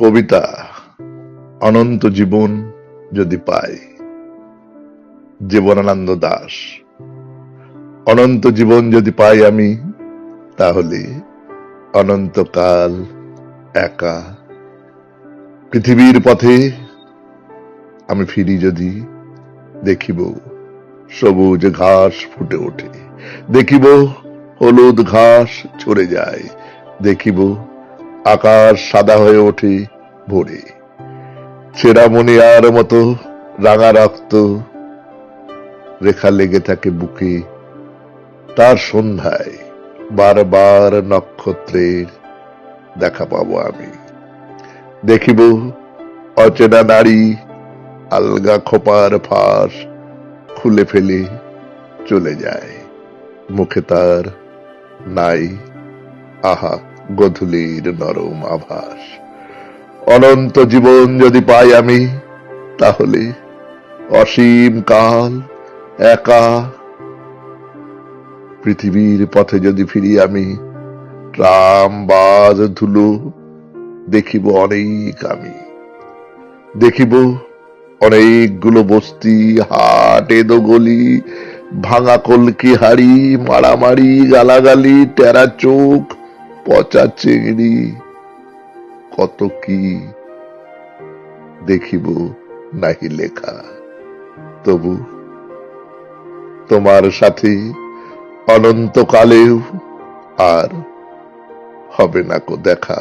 কবিতা, অনন্ত জীবন যদি পাই। জীবনানন্দ দাস, অনন্ত জীবন যদি পাই আমি, তাহলে অনন্তকাল একা। পৃথিবীর পথে আমি ফিরি যদি, দেখিব সবুজ ঘাস ফুটে ওঠে। দেখিব হলুদ ঘাস ছড়ে যায়। দেখিব আকাশ সাদা হয়ে ওঠে ভোরে। ছেঁড়া মনিয়ার মতো রাঙা রক্ত রেখা লেগে থাকে বুকে। তার সন্ধ্যায় বারবার নক্ষত্রের দেখা পাবো আমি। দেখিব অচেনা নারী আলগা খোপার ফাঁস খুলে ফেলে চলে যায়। মুখে তার নাই আহা গধূলির নরম আভাস। অনন্ত জীবন যদি পাই আমি, তাহলে অসীম কাল একা। পৃথিবীর পথে যদি ফিরি আমি, ট্রাম বাস ধুলো, দেখিব অনেক আমি। দেখিব অনেকগুলো বস্তি, হাট এদো গলি ভাঙা কলকি হাড়ি, মারামারি, গালাগালি, টেরা চোখ পচা চিংড়ি, কত কি দেখিব নাহি লেখা। তবু তোমার সাথে অনন্তকালেও আর হবে না কো দেখা।